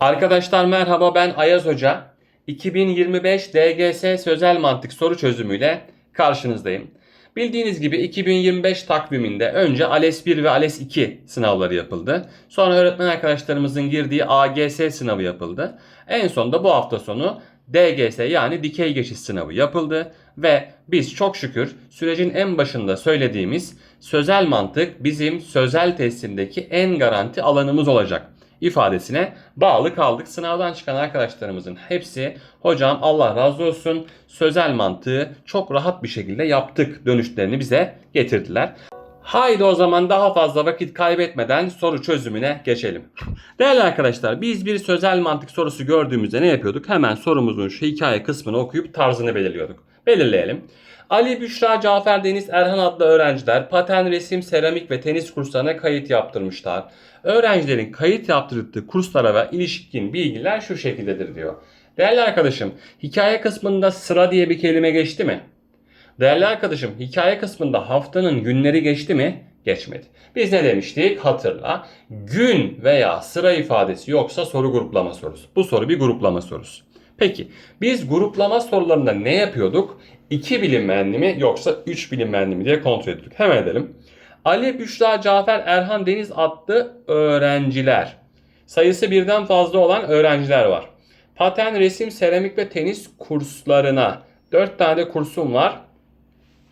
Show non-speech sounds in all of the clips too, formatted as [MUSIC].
Arkadaşlar merhaba ben Ayaz Hoca. 2025 DGS sözel mantık soru çözümüyle karşınızdayım. Bildiğiniz gibi 2025 takviminde önce ALES 1 ve ALES 2 sınavları yapıldı. Sonra öğretmen arkadaşlarımızın girdiği AGS sınavı yapıldı. En sonunda bu hafta sonu DGS yani dikey geçiş sınavı yapıldı ve biz çok şükür sürecin en başında söylediğimiz sözel mantık bizim sözel testimdeki en garanti alanımız olacak ifadesine bağlı kaldık. Sınavdan çıkan arkadaşlarımızın hepsi hocam Allah razı olsun sözel mantığı çok rahat bir şekilde yaptık dönüşlerini bize getirdiler. Haydi o zaman daha fazla vakit kaybetmeden soru çözümüne geçelim. Değerli arkadaşlar biz bir sözel mantık sorusu gördüğümüzde ne yapıyorduk? Hemen sorumuzun şu hikaye kısmını okuyup tarzını belirliyorduk. Belirleyelim. Ali, Büşra, Cafer, Deniz, Erhan adlı öğrenciler paten, resim, seramik ve tenis kurslarına kayıt yaptırmışlar. Öğrencilerin kayıt yaptırdığı kurslara ve ilişkin bilgiler şu şekildedir diyor. Değerli arkadaşım, hikaye kısmında sıra diye bir kelime geçti mi? Değerli arkadaşım, hikaye kısmında haftanın günleri geçti mi? Geçmedi. Biz ne demiştik? Hatırla. Gün veya sıra ifadesi yoksa soru gruplama sorusu. Bu soru bir gruplama sorusu. Peki biz gruplama sorularında ne yapıyorduk? 2 bilinmeyenli mi yoksa 3 bilinmeyenli mi diye kontrol ediyorduk. Hemen edelim. Ali, Büşra, Cafer, Erhan, Deniz adlı öğrenciler. Sayısı birden fazla olan öğrenciler var. Paten, resim, seramik ve tenis kurslarına 4 tane kursum var.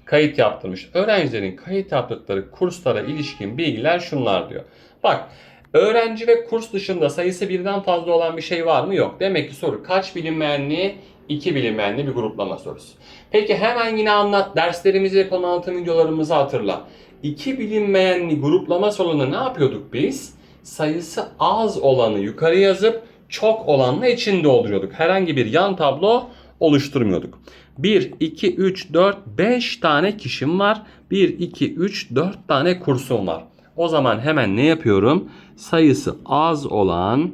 Kayıt yaptırmış. Öğrencilerin kayıt yaptıkları kurslara ilişkin bilgiler şunlar diyor. Bak öğrenci ve kurs dışında sayısı birden fazla olan bir şey var mı? Yok. Demek ki soru kaç bilinmeyenli? 2 bilinmeyenli bir gruplama sorusu. Peki hemen yine anlat derslerimizi ve konu anlatım videolarımızı hatırla. 2 bilinmeyenli gruplama sorununda ne yapıyorduk biz? Sayısı az olanı yukarı yazıp çok olanla içini dolduruyorduk. Herhangi bir yan tablo oluşturmuyorduk. 1, 2, 3, 4, 5 tane kişim var. 1, 2, 3, 4 tane kursum var. O zaman hemen ne yapıyorum? Sayısı az olan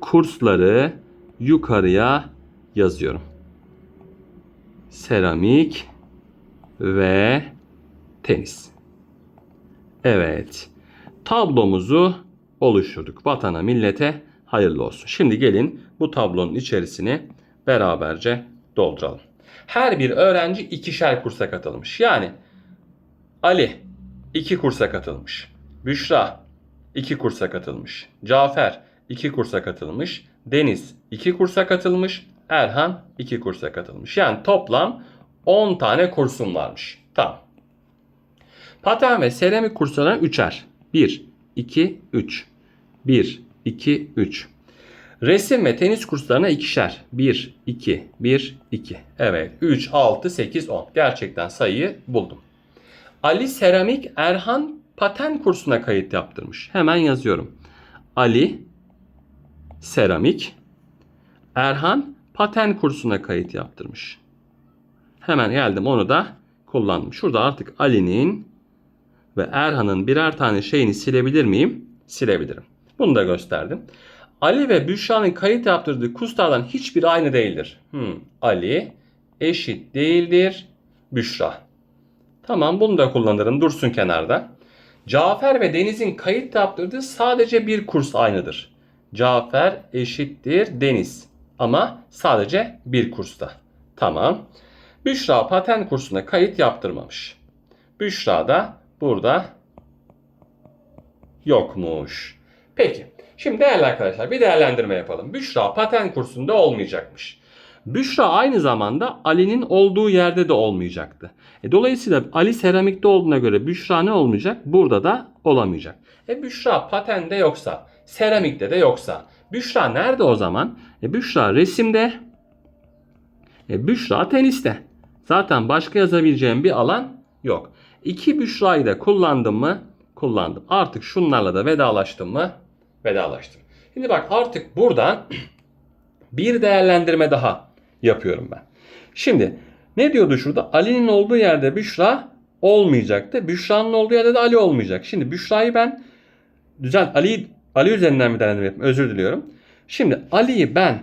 kursları yukarıya yazıyorum. Seramik ve tenis. Evet. Tablomuzu oluşturduk. Vatana, millete hayırlı olsun. Şimdi gelin bu tablonun içerisini beraberce dolduralım. Her bir öğrenci ikişer kursa katılmış. Yani Ali iki kursa katılmış. Büşra iki kursa katılmış. Cafer iki kursa katılmış. Deniz iki kursa katılmış. Erhan iki kursa katılmış. Yani toplam 10 tane kursum varmış. Tamam. Paten ve seramik kurslarına üçer. 1, 2, 3. 1, 2, 3. Resim ve tenis kurslarına ikişer. 1, 2, 1, 2. Evet 3, 6, 8, 10. Gerçekten sayıyı buldum. Ali seramik Erhan paten kursuna kayıt yaptırmış. Hemen yazıyorum. Ali seramik Erhan paten kursuna kayıt yaptırmış. Hemen geldim onu da kullandım. Şurada artık Ali'nin ve Erhan'ın birer tane şeyini silebilir miyim? Silebilirim. Bunu da gösterdim. Ali ve Büşra'nın kayıt yaptırdığı kurslardan hiçbiri aynı değildir. Hmm, Ali eşit değildir Büşra. Tamam bunu da kullanırım dursun kenarda. Cafer ve Deniz'in kayıt yaptırdığı sadece bir kurs aynıdır. Cafer eşittir Deniz. Ama sadece bir kursta. Tamam. Büşra paten kursuna kayıt yaptırmamış. Büşra da burada yokmuş. Peki. Şimdi değerli arkadaşlar bir değerlendirme yapalım. Büşra paten kursunda olmayacakmış. Büşra aynı zamanda Ali'nin olduğu yerde de olmayacaktı. E, dolayısıyla Ali seramikte olduğuna göre Büşra ne olmayacak? Burada da olamayacak. E Büşra patende yoksa, seramikte de yoksa. Büşra nerede o zaman? E, Büşra resimde. E, Büşra teniste. Zaten başka yazabileceğim bir alan yok. İki Büşra'yı da kullandım mı? Kullandım. Artık şunlarla da vedalaştım mı? Vedalaştım. Şimdi bak artık buradan [CLEARS THROAT] bir değerlendirme daha yapıyorum ben. Şimdi ne diyordu şurada? Ali'nin olduğu yerde Büşra olmayacaktı. Büşra'nın olduğu yerde de Ali olmayacak. Şimdi Büşra'yı ben düzel Ali Ali üzerinden bir değerlendirme yapayım. Özür diliyorum. Şimdi Ali'yi ben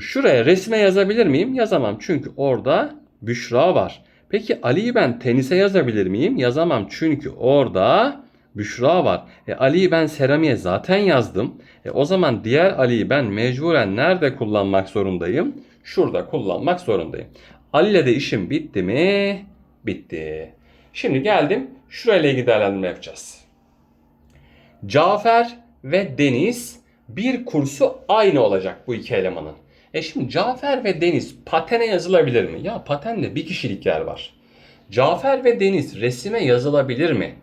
şuraya resme yazabilir miyim? Yazamam. Çünkü orada Büşra var. Peki Ali'yi ben tenise yazabilir miyim? Yazamam. Çünkü orada Büşra var. E, Ali'yi ben seramiğe zaten yazdım. E, o zaman diğer Ali'yi ben mecburen nerede kullanmak zorundayım? Şurada kullanmak zorundayım. Ali ile de işim bitti mi? Bitti. Şimdi geldim şurayla ilgili değerlendirme yapacağız. Cafer ve Deniz bir kursu aynı olacak bu iki elemanın. E şimdi Cafer ve Deniz patene yazılabilir mi? Ya patende bir kişilik yer var. Cafer ve Deniz resime yazılabilir mi?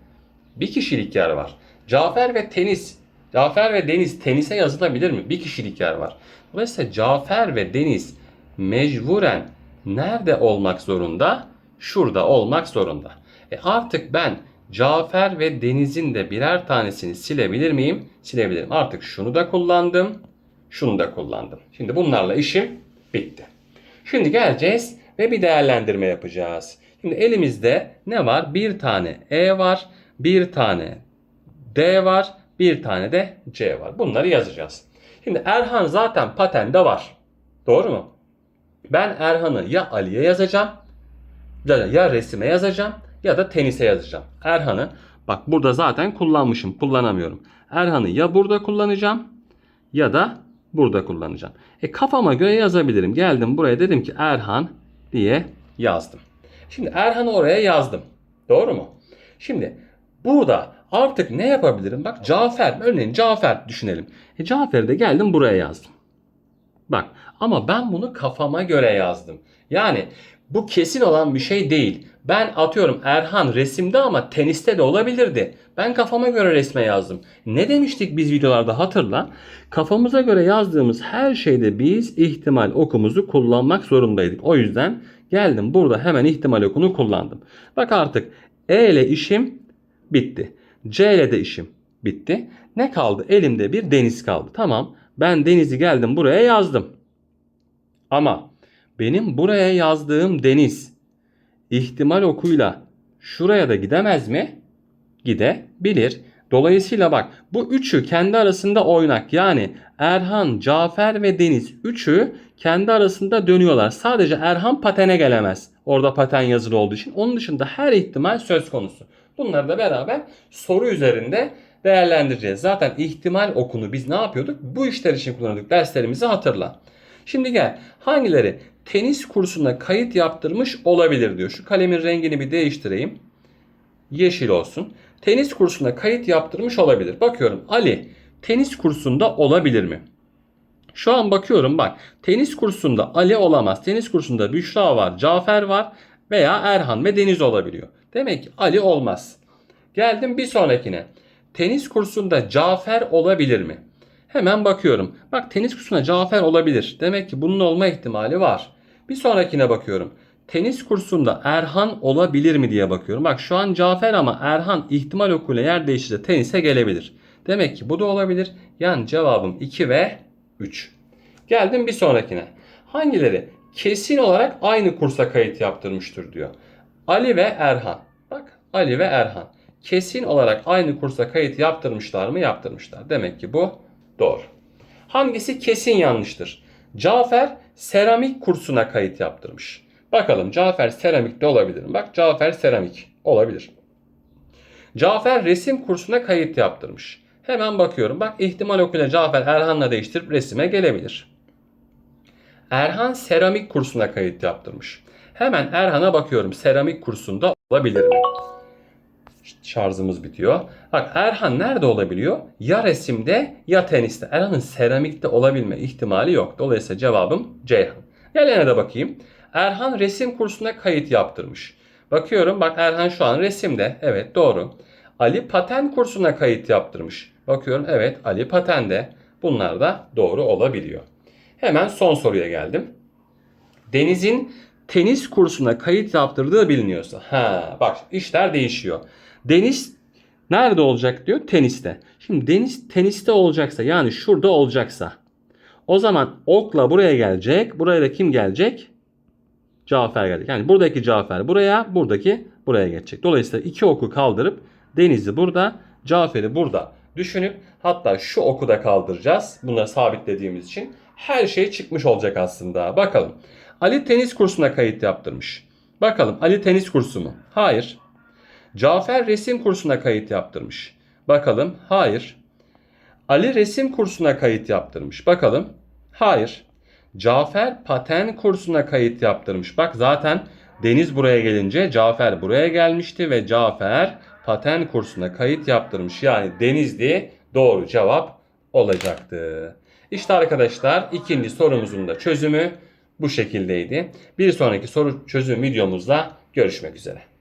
Bir kişilik yer var. Cafer ve tenis, Cafer ve Deniz tenise yazılabilir mi? Bir kişilik yer var. Dolayısıyla Cafer ve Deniz mecburen nerede olmak zorunda? Şurada olmak zorunda. E artık ben Cafer ve Deniz'in de birer tanesini silebilir miyim? Silebilirim. Artık şunu da kullandım. Şunu da kullandım. Şimdi bunlarla işim bitti. Şimdi geleceğiz ve bir değerlendirme yapacağız. Şimdi elimizde ne var? Bir tane E var, bir tane D var, bir tane de C var. Bunları yazacağız. Şimdi Erhan zaten patende var. Doğru mu? Ben Erhan'ı ya Ali'ye yazacağım ya, ya resime yazacağım ya da tenise yazacağım. Erhan'ı bak burada zaten kullanmışım. Kullanamıyorum. Erhan'ı ya burada kullanacağım ya da burada kullanacağım. E kafama göre yazabilirim. Geldim buraya dedim ki Erhan diye yazdım. Şimdi Erhan'ı oraya yazdım. Doğru mu? Şimdi burada artık ne yapabilirim? Bak Cafer, örneğin Cafer düşünelim. E Cafer'i de geldim buraya yazdım. Bak ama ben bunu kafama göre yazdım. Yani bu kesin olan bir şey değil. Ben atıyorum Erhan resimde ama teniste de olabilirdi. Ben kafama göre resme yazdım. Ne demiştik biz videolarda hatırla. Kafamıza göre yazdığımız her şeyde biz ihtimal okumuzu kullanmak zorundaydık. O yüzden geldim burada hemen ihtimal okunu kullandım. Bak artık E ile işim bitti. C ile de işim bitti. Ne kaldı? Elimde bir deniz kaldı. Tamam ben denizi geldim buraya yazdım. Ama benim buraya yazdığım deniz ihtimal okuyla şuraya da gidemez mi? Gidebilir. Dolayısıyla bak bu üçü kendi arasında oynak. Yani Erhan, Cafer ve Deniz üçü kendi arasında dönüyorlar. Sadece Erhan patene gelemez. Orada paten yazılı olduğu için. Onun dışında her ihtimal söz konusu. Bunları da beraber soru üzerinde değerlendireceğiz. Zaten ihtimal okunu biz ne yapıyorduk? Bu işler için kullanıyorduk. Derslerimizi hatırla. Şimdi gel. Hangileri tenis kursuna kayıt yaptırmış olabilir diyor. Şu kalemin rengini bir değiştireyim. Yeşil olsun. Tenis kursuna kayıt yaptırmış olabilir. Bakıyorum Ali tenis kursunda olabilir mi? Şu an bakıyorum bak. Tenis kursunda Ali olamaz. Tenis kursunda Büşra var, Cafer var veya Erhan ve Deniz olabiliyor. Demek ki Ali olmaz. Geldim bir sonrakine. Tenis kursunda Cafer olabilir mi? Hemen bakıyorum. Bak tenis kursuna Cafer olabilir. Demek ki bunun olma ihtimali var. Bir sonrakine bakıyorum. Tenis kursunda Erhan olabilir mi diye bakıyorum. Bak şu an Cafer ama Erhan ihtimal okuyla yer değiştirse tenise gelebilir. Demek ki bu da olabilir. Yani cevabım 2 ve 3. Geldim bir sonrakine. Hangileri kesin olarak aynı kursa kayıt yaptırmıştır diyor. Ali ve Erhan. Bak Ali ve Erhan. Kesin olarak aynı kursa kayıt yaptırmışlar mı? Yaptırmışlar. Demek ki bu doğru. Hangisi kesin yanlıştır? Cafer seramik kursuna kayıt yaptırmış. Bakalım Cafer seramikte olabilir mi? Bak Cafer seramik olabilir. Cafer resim kursuna kayıt yaptırmış. Hemen bakıyorum. Bak ihtimal okuyla Cafer Erhan'la değiştirip resime gelebilir. Erhan seramik kursuna kayıt yaptırmış. Hemen Erhan'a bakıyorum. Seramik kursunda olabilir mi? Şarjımız bitiyor. Bak Erhan nerede olabiliyor? Ya resimde ya teniste. Erhan'ın seramikte olabilme ihtimali yok. Dolayısıyla cevabım Ceyhan. Gelene de bakayım. Erhan resim kursuna kayıt yaptırmış. Bakıyorum bak Erhan şu an resimde. Evet doğru. Ali paten kursuna kayıt yaptırmış. Bakıyorum evet Ali patende. Bunlar da doğru olabiliyor. Hemen son soruya geldim. Deniz'in tenis kursuna kayıt yaptırdığı biliniyorsa. Ha bak işler değişiyor. Deniz nerede olacak diyor? Teniste. Şimdi Deniz teniste olacaksa yani şurada olacaksa o zaman okla buraya gelecek. Buraya da kim gelecek? Cafer gelecek. Yani buradaki Cafer buraya, buradaki buraya geçecek. Dolayısıyla iki oku kaldırıp Deniz'i burada, Cafer'i burada düşünüp hatta şu oku da kaldıracağız. Bunları sabitlediğimiz için her şey çıkmış olacak aslında. Bakalım. Ali tenis kursuna kayıt yaptırmış. Bakalım Ali tenis kursu mu? Hayır. Cafer resim kursuna kayıt yaptırmış. Bakalım. Hayır. Ali resim kursuna kayıt yaptırmış. Bakalım. Hayır. Cafer paten kursuna kayıt yaptırmış. Bak zaten Deniz buraya gelince Cafer buraya gelmişti ve Cafer paten kursuna kayıt yaptırmış. Yani Denizli doğru cevap olacaktı. İşte arkadaşlar ikinci sorumuzun da çözümü bu şekildeydi. Bir sonraki soru çözüm videomuzda görüşmek üzere.